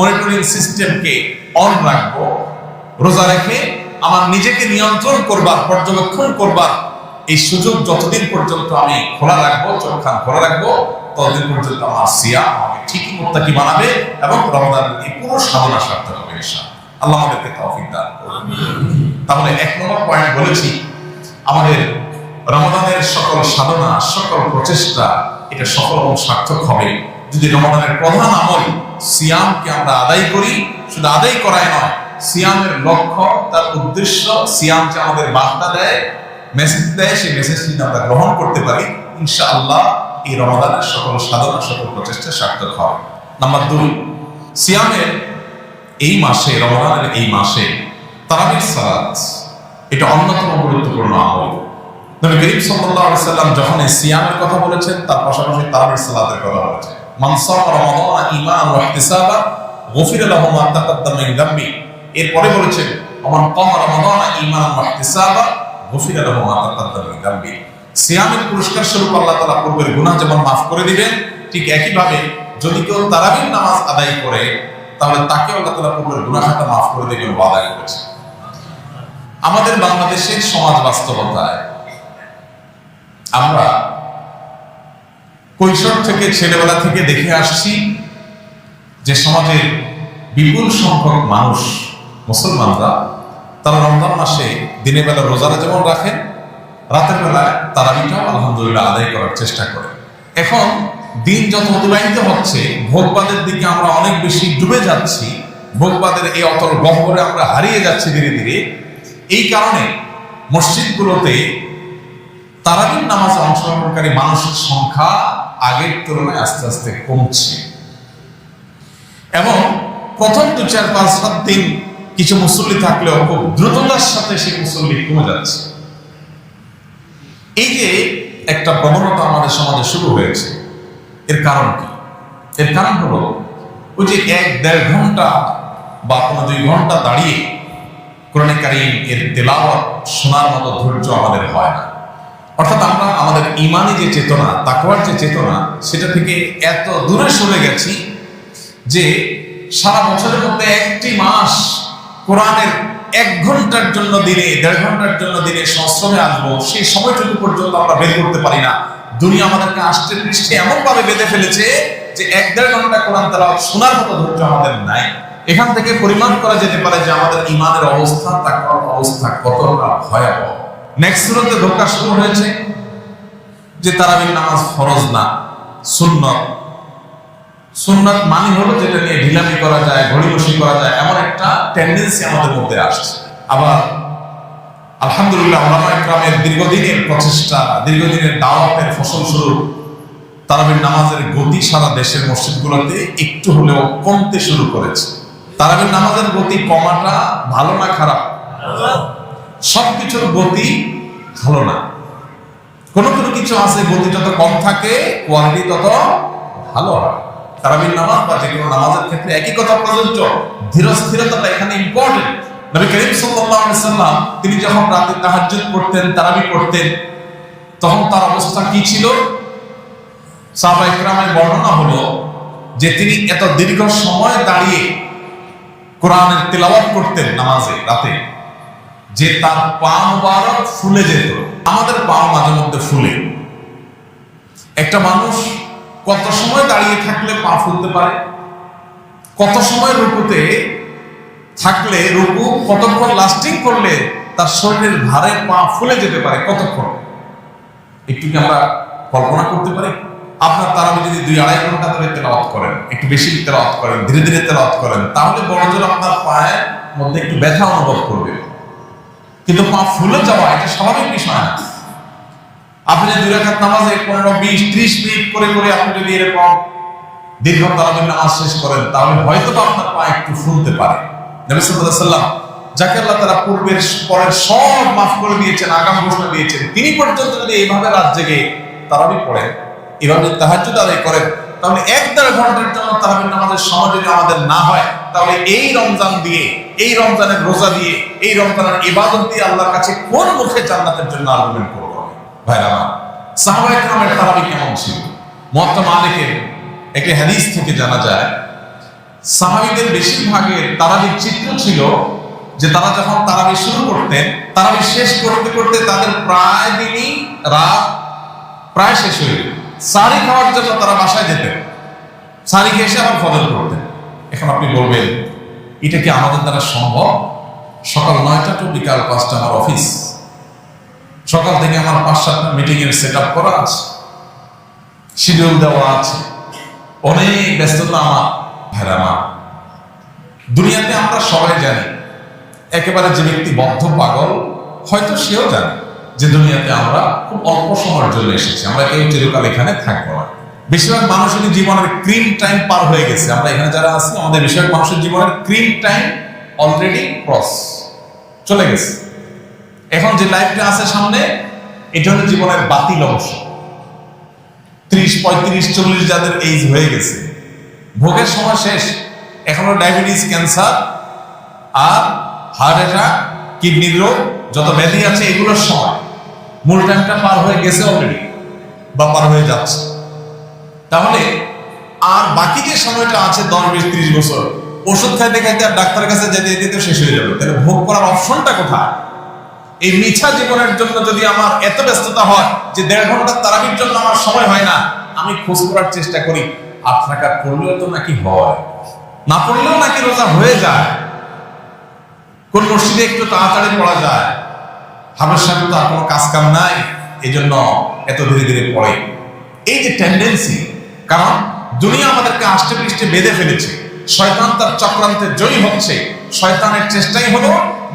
Monitoring সিস্টেমকে on রাখব, রোজা রেখে আমার নিজেকে নিয়ন্ত্রণ করবার, পর্যবেক্ষণ করবার, এই সুযোগ যতদিন পর্যন্ত আমি খোলা রাখব, চোখ খান খোলা রাখব, ততদিন পর্যন্ত আমার সিয়া আমাকে ঠিকই মুত্তাকি বানাবে এবং রমজানের এই পুরো সাধনা সার্থক হবে আল্লাহ আমাদেরকে তৌফিক দান তাহলে এক নম্বর পয়েন্ট বলেছি, আমাদের রমজানের সকল সাধনা, সকল প্রচেষ্টা, এটা সফল এবং সার্থক হবে। যদি রমজানের প্রধান আমল সিয়ামকে আমরা আদায় করি, শুধু আদায় করাই নয়, সিয়ামের লক্ষ্য, তার উদ্দেশ্য সিয়াম যে আমাদের বার্তা দেয় মেসেজ দেয়, সেই মেসেজটি যদি আমরা গ্রহণ করতে পারি, ইনশাআল্লাহ এই রমাদানের সকল সাধনা, সকল প্রচেষ্টা সার্থক হবে। নাম্বার দুই, সিয়ামের এই মাসে রমজানের এই মাসে তারাবির সালাত, এটা অন্যতম গুরুত্বপূর্ণ আমল। নবী করিম সাল্লাল্লাহু আলাইহি সাল্লাম যখন সিয়ামের কথা বলেছেন, তার পাশাপাশি তারাবির সালাতের কথা বলেছেন। মান সামা রমাদান এরপরে বলেছেন রমাদান ওয়া গফির সিয়ামের পুরস্কার স্বরূপ আল্লাহ তাআলা পূর্বের গুনাহ যেমন করে দিবেন, ঠিক একইভাবে যদি কেউ তারাবির নামাজ আদায় করে, তাহলে তাকে আল্লাহ তাআলা পূর্বের গুনাহ খাতা মাফ করে দেবেন ওয়াদা করেছে আমাদের বাংলাদেশের সমাজ বাস্তবতায় আমরা কৈশোর থেকে ছেলেবেলা থেকে দেখে আসছি যে সমাজের বিপুল সংখ্যক মানুষ, মুসলমানরা তারা রমজান মাসে দিনের বেলা রোজারা যেমন রাখেন রাতের বেলায় তারাবিটাও আলহামদুলিল্লাহ আদায় করার চেষ্টা করে। এখন দিন যত অতিবাহিত হচ্ছে, ভোগবাদের দিকে আমরা অনেক বেশি ডুবে যাচ্ছি, ভোগবাদের এই অতল গহ্বরে আমরা হারিয়ে যাচ্ছি ধীরে ধীরে। এই কারণে মসজিদগুলোতে তারাবির নামাজে অংশগ্রহণকারী মানুষের সংখ্যা আগের তুলনায় আস্তে আস্তে কমছে। এবং প্রথম দু চার পাঁচ সাত দিন কিছু মুসল্লি থাকলেও খুব দ্রুততার সাথে সেই মুসল্লি কমে যাচ্ছে। এই যে একটা প্রবণতা আমাদের সমাজে শুরু হয়েছে, এর কারণ কি? এর কারণ হলো ওই যে এক দেড় ঘণ্টা বা কোনো দুই ঘণ্টা দাঁড়িয়ে কোরআনে কারিম এর তেলাওয়াত শোনার মতো ধৈর্য আমাদের হয় না। অর্থাৎ আমরা আমাদের ইমানি যে চেতনা, তাকওয়ার যে চেতনা, সেটা থেকে এত দূরে সরে গেছি যে সারা বছরের মধ্যে একটি মাস কোরআনের এক ঘণ্টার জন্য দিনে, দেড় ঘণ্টার জন্য দিনে সশ্রমে আসব, সেই সময়টুকু পর্যন্ত আমরা বের করতে পারি না। দুনিয়া আমাদেরকে আষ্টে পৃষ্ঠে এমনভাবে বেঁধে ফেলেছে যে এক দেড় ঘণ্টা কোরআন তারা শোনার মতো ধৈর্য আমাদের নাই। এখান থেকে পরিমাণ করা যেতে পারে যে আমাদের ইমানের অবস্থা, তাকওয়ার অবস্থা কতটা ভয়াবহ। নেক্সট সুরতে ধোকা শুরু হয়েছে যে তারাবির নামাজ ফরজ না, সুন্নত। সুন্নত মানে হলো যেটা নিয়ে ঢিলামি করা যায় ঘড়িবসি করা যায়, এমন একটা টেন্ডেন্সি আমাদের মধ্যে আসছে। আবার আলহামদুলিল্লাহ ওলামা ইকরামের দীর্ঘদিনের প্রচেষ্টা, দীর্ঘদিনের দাওয়াতের ফসল স্বরূপ তারাবির নামাজের গতি সারা দেশের মসজিদগুলোতে একটু হলেও কমতে শুরু করেছে। তারাবির নামাজের গতি কমাটা ভালো না খারাপ? সবকিছুর গতি ভালো না। কোন কোন কিছু আছে, গতি যত কম থাকে কোয়ালিটি তত ভালো হয় তারাবির নামাজ বা যে কোনো নামাজের ক্ষেত্রে একই কথা প্রযোজ্য ধীর স্থিরতাটা এখানে ইম্পর্টেন্ট নবী করিম সাল্লাল্লাহু আলাইহি সাল্লাম, তিনি যখন রাতে তাহাজ্জুদ পড়তেন তারাবি পড়তেন তখন তার অবস্থা কি ছিল? সাহাবা ইকরামের বর্ণনা হলো যে তিনি এত দীর্ঘ সময় দাঁড়িয়ে কোরআনের তেলাওয়াত করতেন নামাজে, রাতে। যে তার পা মুবারক ফুলে যেত। আমাদের পা মাঝে মধ্যে ফুলে। একটা মানুষ কত সময় দাঁড়িয়ে থাকলে পা ফুলতে পারে? কত সময় রুকুতে থাকলে রুকু কতক্ষণ লাস্টিং করলে তার শরীরের ভারে পা ফুলে যেতে পারে কতক্ষণ? একটু কি আমরা কল্পনা করতে পারি? আপনার তারা যদি দুই আড়াই ঘণ্টা ধরে তেলাওয়াত করেন, একটু বেশি তেলাওয়াত করেন, ধীরে ধীরে তেলাওয়াত করেন, তাহলে বড় জোর আপনার পায়ের মধ্যে একটু ব্যথা অনুভব করবে। কিন্তু পা ফুলে যাওয়া এটা স্বাভাবিক বিষয় না। আপনি যদি রাকাত নামাজে পনেরো, বিশ, ত্রিশ মিনিট করে করে আপনি যদি এরকম দীর্ঘ তারাবির নামাজ শেষ করেন, তাহলে হয়তো বা আপনার পা একটু ফুলতে পারে। নবী সাল্লাম যাকে আল্লাহ তারা পূর্বের পরের সব মাফ করে দিয়েছেন, আগাম ঘোষণা দিয়েছেন, তিনি পর্যন্ত যদি এইভাবে রাত জেগে তারাবি পড়েন, এভাবে তাহাজ্জুদ আদায় করেন, তাহলে এক দেড় ঘণ্টার জন্য তারাবির নামাজের সময় যদি আমাদের না হয়, তাহলে এই রমজান দিয়ে এই রমজানের রোজা দিয়ে, এই রমজানের ইবাদত দিয়ে আল্লাহর কাছে কোন মুখে জান্নাতের জন্য আর্গুমেন্ট করব? ভাইরা আমার সাহাবা ইকরামের তারাবি কেমন ছিল? মুয়াত্তা মালিকের একটি হাদিস থেকে জানা যায়, সাহাবিদের বেশিরভাগের তারাবির চিত্র ছিল যে তারা যখন তারাবি শুরু করতেন, তারাবি শেষ করতে করতে তাদের প্রায় দিনই রাত প্রায় শেষ হয়ে যেত। সারি খাওয়ার জন্য তারা বাসায় যেতেন। সারি খেয়ে এসে আবার ফজর করতেন। এখন আপনি বলবেন এটা কি আমাদের দ্বারা সম্ভব? সকাল নয়টা টু বিকাল পাঁচটা আমার অফিস। সকাল থেকে আমার পাঁচ সাতটা মিটিং এর সেট আপ করা আছে। শিডিউল দেওয়া আছে। অনেক ব্যস্ততা আমার। ভেড়া মা দুনিয়াতে আমরা সবাই জানি, একেবারে যে ব্যক্তি বদ্ধ পাগল, হয়তো সেও জানে যে দুনিয়াতে আমরা খুব অল্প সময়ের জন্য এসেছি। আমরা কেউ চিরকাল এখানে থাকব না। বেশিরভাগ মানুষের জীবনের ক্রিম টাইম পার হয়ে গেছে। আমরা এখানে যারা আছি, আমাদের বেশিরভাগ মানুষের জীবনের ক্রিম টাইম অলরেডি ক্রস চলে গেছে। এখন যে লাইফটা আছে সামনে, এটা হলো জীবনের বাতিল অংশ। ত্রিশ, পঁয়ত্রিশ, চল্লিশ যাদের এইজ হয়ে গেছে। ভোগের সময় শেষ। এখনও ডায়াবেটিস ক্যান্সার আর হার্ট অ্যাটাক কিডনির রোগ যত ব্যাধি আছে এগুলোর সময়। মূল টাইমটা পার হয়ে গেছে অলরেডি বা পার হয়ে যাচ্ছে। তাহলে আর বাকি যে সময়টা আছে দশ, বিশ, ত্রিশ বছর, ওষুধ খাইতে খাইতে আর ডাক্তারের কাছে যেতে যেতে শেষ হয়ে যাবে। তাহলে ভোগ করার অপশনটা কোথায়? এই মিছা জীবনের জন্য যদি আমার এত ব্যস্ততা হয় যে দেড় ঘণ্টা তারাবির জন্য আমার সময় হয় না, আমি খোঁজ করার চেষ্টা করি আট টাকা পড়লেও তো নাকি হয়? না পড়লেও নাকি রোজা হয়ে যায়। কোন মসজিদে একটু তাড়াতাড়ি পড়া যায়। হাবের সামনে তো আর কোনো কাজ কাম নাই এই জন্য এত ধীরে ধীরে পড়ে। এই যে টেন্ডেন্সি কারণ দুনিয়া আমাদেরকে আষ্টে পৃষ্ঠে বেঁধে ফেলেছে। শয়তান তার চক্রান্তে জয়ী হচ্ছে। শয়তানের চেষ্টাই হলো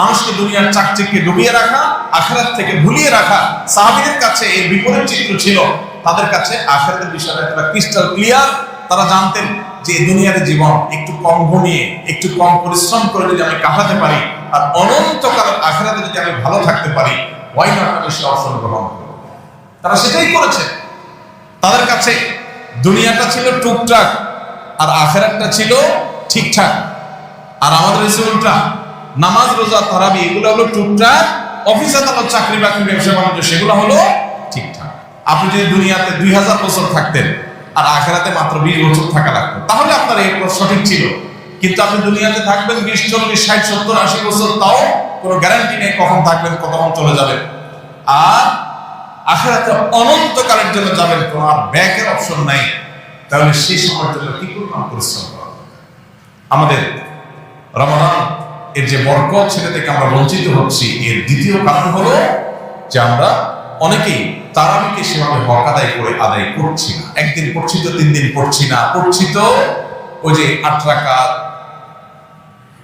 মানুষকে দুনিয়ার চাকচিককে ডুবিয়ে রাখা, আখেরাত থেকে ভুলিয়ে রাখা। সাহাবীদের কাছে এই বিপরীত চিত্র ছিল। তাদের কাছে আখেরাতের বিষয়টা একটা ক্রিস্টাল ক্লিয়ার তারা জানতেন যে দুনিয়ার জীবন একটু কম ঘুমিয়ে একটু কম পরিশ্রম করে যদি আমি কাটাতে পারি, আর অনন্তকাল আখেরাতে যদি আমি ভালো থাকতে পারি ওয়াই নট আমি সে অবসর গ্রহণ তারা সেটাই করেছে। তাদের কাছে দুনিয়াটা ছিল টুকটাক, আর আখেরাতটা ছিল ঠিকঠাক। আর আমাদের উল্টা, নামাজ, রোজা, তারাবি, এগুলো হলো টুকটাক। অফিস আদালত চাকরি বাকরি, ব্যবসা বাণিজ্য, সেগুলো হলো ঠিকঠাক। আপনি যদি দুনিয়াতে দুই হাজার বছর থাকতেন, আর আখেরাতে মাত্র বিশ বছর থাকা লাগতো, তাহলে আপনার এই সঠিক ছিল। কিন্তু আপনি দুনিয়াতে থাকবেন বিশ, চল্লিশ, ষাট, সত্তর, আশি বছর, তাও কোনো গ্যারান্টি নেই কখন থাকবেন কখন চলে যাবেন। আর আখেরাতে অনন্তকালের জন্য যাবেন তোমার ব্যাকের অপশন নাই, তাহলে সেই সময়ের জন্য কি পরিমাণ পরিশ্রম করা আমাদের রমাদান, এর যে বরকত, সেটা থেকে আমরা বঞ্চিত হচ্ছি। এর দ্বিতীয় কারণ হলো যে আমরা অনেকেই তারাবিকে সেভাবে হক আদায় করে আদায় করছি না। একদিন পড়ছি তো, তিন দিন পড়ছি না। পড়ছি তো ওই যে আট টাকা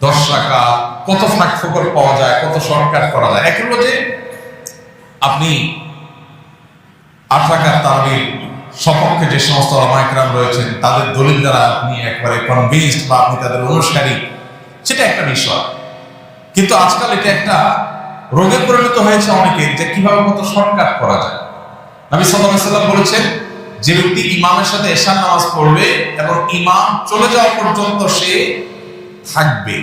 দশ টাকা কত ফাঁক ফোকর পাওয়া যায়, কত শর্টকাট করা যায়। হলো যে আপনি আট টাকার তারাবির সপক্ষে যে সমস্ত রামায়করাম রয়েছেন, তাদের দলিল দ্বারা আপনি একবারে কনভিন্সড বা আপনি তাদের অনুসারী, সেটা একটা বিষয়। কিন্তু আজকাল এটা একটা রোগে পরিণত হয়েছে অনেকের যে কীভাবে কত শর্টকাট করা যায়। আলাইহি সাল্লাম বলেছেন, যে ব্যক্তি ইমামের সাথে এশার নামাজ পড়বে এবং ইমাম চলে যাওয়া পর্যন্ত সে থাকবে।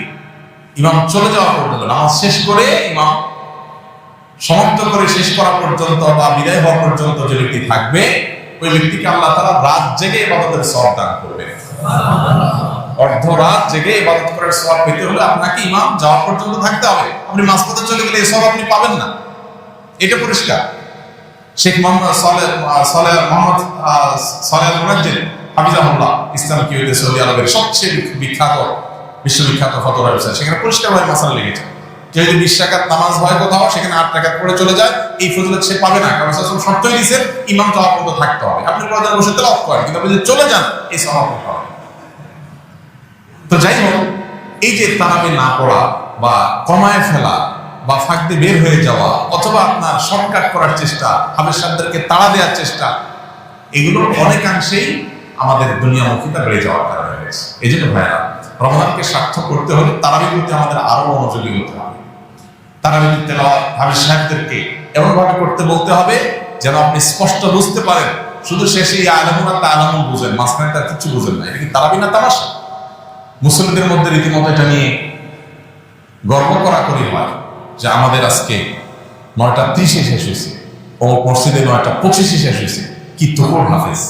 ইমাম চলে যাওয়া পর্যন্ত, নামাজ শেষ করে ইমাম সমাপ্ত করে শেষ করা পর্যন্ত বা বিদায় হওয়া পর্যন্ত যে ব্যক্তি থাকবে, ওই ব্যক্তিকে আল্লাহ তারা রাত জেগে ইবাদতের সব দান করবে অর্ধ রাত জেগে এবাদত করার সব পেতে হলে আপনাকে ইমাম যাওয়া পর্যন্ত থাকতে হবে। আপনি মাঝপথে চলে গেলে এসব আপনি পাবেন না। এটা পরিষ্কার। শেখ মোহাম্মদ সালে সালে মোহাম্মদ সালে মুনাজ্জিদ হাফিজাহুল্লাহ ইসলাম কি হইতে সৌদি আরবের সবচেয়ে বিখ্যাত, বিশ্ববিখ্যাত ফতোয়া ব্যবসায়। সেখানে পরিষ্কারভাবে মাসালা লেগেছে। যদি বিশ টাকার নামাজ হয় কোথাও, সেখানে আট টাকা পড়ে চলে যায়। এই ফজিলত সে পাবে না, কারণ সব শর্তই দিয়েছেন ইমাম যাওয়া পর্যন্ত থাকতে হবে। আপনি প্রয়োজন বসে তেল অফ করেন, কিন্তু আপনি যদি চলে যান, এই স্বভাব হবে। তো যাই হোক, এই যে তারাবি না পড়া বা কমায় ফেলা বা ফাঁকতে বের হয়ে যাওয়া, অথবা আপনার শর্টকাট করার চেষ্টা হাবের সাহেবদেরকে তাড়া দেওয়ার চেষ্টা, এগুলো অনেকাংশেই আমাদের দুনিয়ামুখীটা বেড়ে যাওয়ার কারণে হয়েছে। এই জন্য ভাইয়া রমজানকে সার্থক করতে হলে তারাবি করতে আমাদের আরও মনোযোগী হতে হবে। তারাবি তেলাওয়াত হাবিজ সাহেবদেরকে এমনভাবে করতে বলতে হবে যেন আপনি স্পষ্ট বুঝতে পারেন। শুধু শেষে এই আলামুন আর তালামুন বুঝেন, মাঝখানে তার কিছু বুঝেন না। এটা কি তারাবি না তামাশা? মুসলিমদের মধ্যে রীতিমতো এটা নিয়ে গর্ব করা করি হয় যে আমাদের আজকে নয়টা ত্রিশে শেষ হয়েছে। ও মসজিদে নয়টা পঁচিশে শেষ হয়েছে। কি তোর হাফেজ।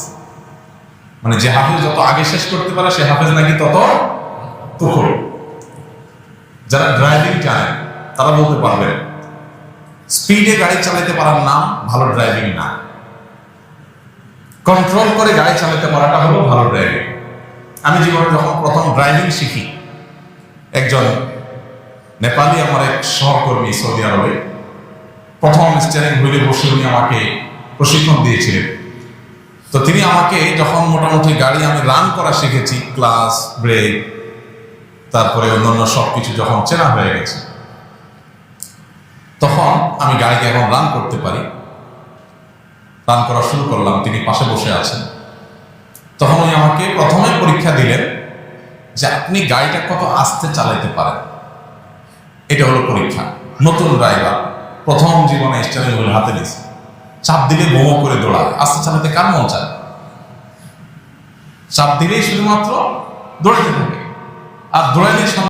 মানে যে হাফেজ যত আগে শেষ করতে পারে, সে হাফেজ নাকি তত তুখল যারা ড্রাইভিং জানেন তারা বলতে পারবেন স্পিডে গাড়ি চালাতে পারার নাম ভালো ড্রাইভিং না। কন্ট্রোল করে গাড়ি চালাতে পারাটা হলো ভালো ড্রাইভিং আমি জীবনে যখন প্রথম ড্রাইভিং শিখি, একজন নেপালি আমার এক সহকর্মী সৌদি আরবে, প্রথম স্টিয়ারিং হুইলে বসে উনি আমাকে প্রশিক্ষণ দিয়েছিলেন। তো তিনি আমাকে যখন মোটামুটি গাড়ি আমি রান করা শিখেছি ক্লাস ব্রেক তারপরে অন্যান্য সব কিছু যখন চেনা হয়ে গেছে তখন আমি গাড়িকে এখন রান করতে পারি। রান করা শুরু করলাম, তিনি পাশে বসে আছেন। তখন উনি আমাকে প্রথমে পরীক্ষা দিলেন যে আপনি গাড়িটা কত আস্তে চালাতে পারেন। এটা হলো পরীক্ষা। নতুন ড্রাইভার প্রথম জীবনে স্টারিং হুইল হাতে নিয়েছে চাপ দিলে মোমো করে দৌড়ায়। আস্তে চালাতে কার মন চায়? চাপ দিলেই শুধুমাত্র দৌড়াতে থাকে। আর দৌড়াইলে